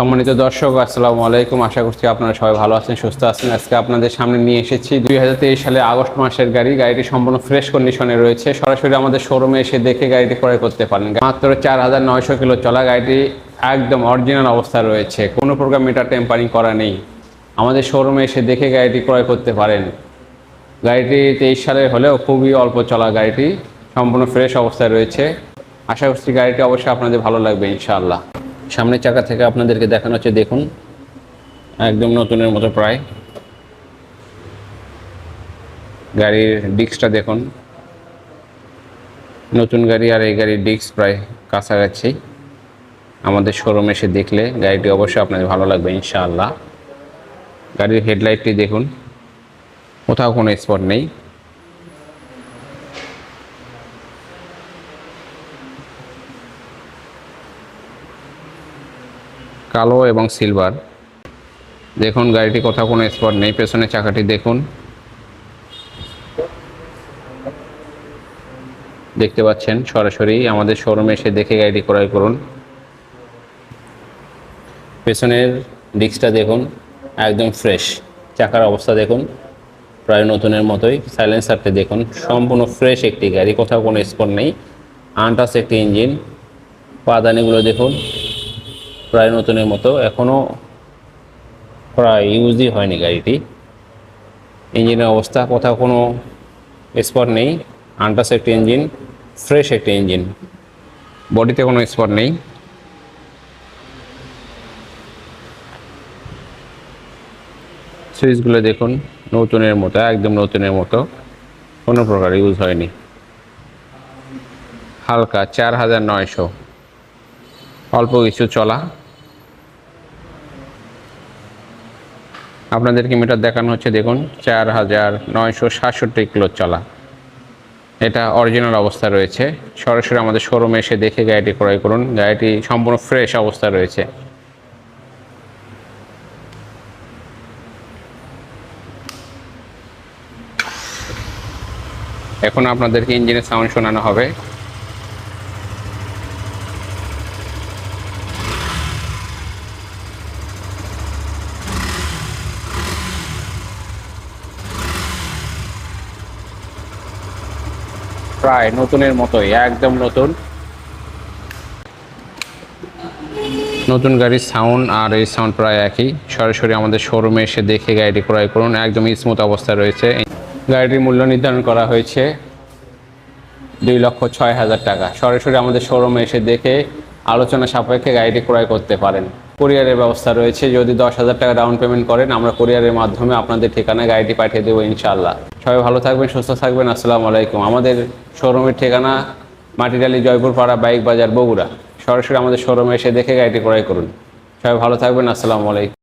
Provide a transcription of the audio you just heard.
সম্মানিত দর্শক, আসসালামু আলাইকুম। আশা করছি আপনারা সবাই ভালো আছেন, সুস্থ আছেন। আজকে আপনাদের সামনে নিয়ে এসেছি দুই হাজার সালে আগস্ট মাসের গাড়ি। গাড়িটি সম্পূর্ণ ফ্রেশ কন্ডিশনে রয়েছে। সরাসরি আমাদের শোরুমে এসে দেখে গাড়িটি ক্রয় করতে পারেন মাত্র চার হাজার নয়শো কিলো চলা গাড়িটি একদম অরিজিনাল অবস্থায় রয়েছে। কোনো প্রকার মিটার টেম্পারিং করা নেই। আমাদের শোরুমে এসে দেখে গাড়িটি ক্রয় করতে পারেন। গাড়িটি তেইশ সালের হলেও খুবই অল্প চলা গাড়িটি। সম্পূর্ণ ফ্রেশ অবস্থায় রয়েছে। আশা করছি গাড়িটি অবশ্যই আপনাদের ভালো লাগবে, ইনশাআল্লাহ। সামনের চাকা থেকে আপনাদেরকে দেখানো হচ্ছে, দেখুন। একদম নতুনের মতো প্রায়। গাড়ির ডিস্কটা দেখুন। নতুন গাড়ি আর এই গাড়ির ডিস্ক প্রায় কাছাকাছি। আমাদের শোরুমে এসে দেখলে গাড়িটি অবশ্যই আপনাদের ভালো লাগবে, ইনশাআল্লাহ। গাড়ির হেডলাইটটি দেখুন। কোথাও কোনো স্পট নেই। কালো এবং সিলভার। দেখুন, গাড়িটি কোথাও কোনো স্পট নেই। পেছনের চাকাটি দেখুন। দেখতে পাচ্ছেন, সরাসরি আমাদের শোরুমে এসে দেখে গাড়িটি ক্রয় করুন। পেছনের ডিস্কটা দেখুন, একদম ফ্রেশ চাকার অবস্থা দেখুন, প্রায় নতুনের মতোই। সাইলেন্সারটি দেখুন, সম্পূর্ণ ফ্রেশ একটি গাড়ি, কোথাও কোনো স্পট নেই। আনটাস একটি ইঞ্জিন পাদানিগুলো দেখুন। প্রায় নতুনের মতো এখনও প্রায় ইউজই হয়নি গাড়িটি। ইঞ্জিনের অবস্থা, কোথাও কোনো স্পট নেই। আনটাস একটি ইঞ্জিন, ফ্রেশ একটি ইঞ্জিন। বডিতে কোনো স্পট নেই। সুইচগুলো দেখুন, নতুনের মতো, একদম নতুনের মতো। কোনো প্রকার ইউজ হয়নি। হালকা, চার হাজার নয়শো। অল্প কিছু চলা। আপনাদেরকে মিটার দেখানো হচ্ছে, দেখুন, চার হাজার নয়শো সাতষট্টি কিলো চলা। এটা অরিজিনাল অবস্থা রয়েছে। সরাসরি আমাদের শোরুমে এসে দেখে গাড়িটি ক্রয় করুন। গাড়িটি সম্পূর্ণ ফ্রেশ অবস্থা রয়েছে। এখন আপনাদেরকে ইঞ্জিনের সাউন্ড শোনানো হবে। প্রায় নতুনের মতোই, একদম নতুন। নতুন গাড়ির সাউন্ড আর এই সাউন্ড প্রায় একই। সরাসরি আমাদের শোরুমে এসে দেখে গাড়িটি ক্রয় করুন, একদম স্মুথ অবস্থায় রয়েছে। গাড়িটির মূল্য নির্ধারণ করা হয়েছে দুই লক্ষ ছয় হাজার টাকা। সরাসরি আমাদের শোরুমে এসে দেখে আলোচনা সাপেক্ষে গাড়িটি ক্রয় করতে পারেন। কুরিয়ারের ব্যবস্থা রয়েছে। যদি দশ হাজার টাকা ডাউন পেমেন্ট করেন, আমরা কোরিয়ারের মাধ্যমে আপনাদের ঠিকানায় গাড়িটি পাঠিয়ে দেবো ইনশাল্লাহ সবাই ভালো থাকবেন, সুস্থ থাকবেন, আসসালামু আলাইকুম। আমাদের শোরুমের ঠিকানা মাটিডালি জয়পুর পাড়া বাইক বাজার বগুড়া। সরাসরি আমাদের শোরুমে এসে দেখে গাড়িটি ক্রয় করুন। সবাই ভালো থাকবেন, আসসালামু আলাইকুম।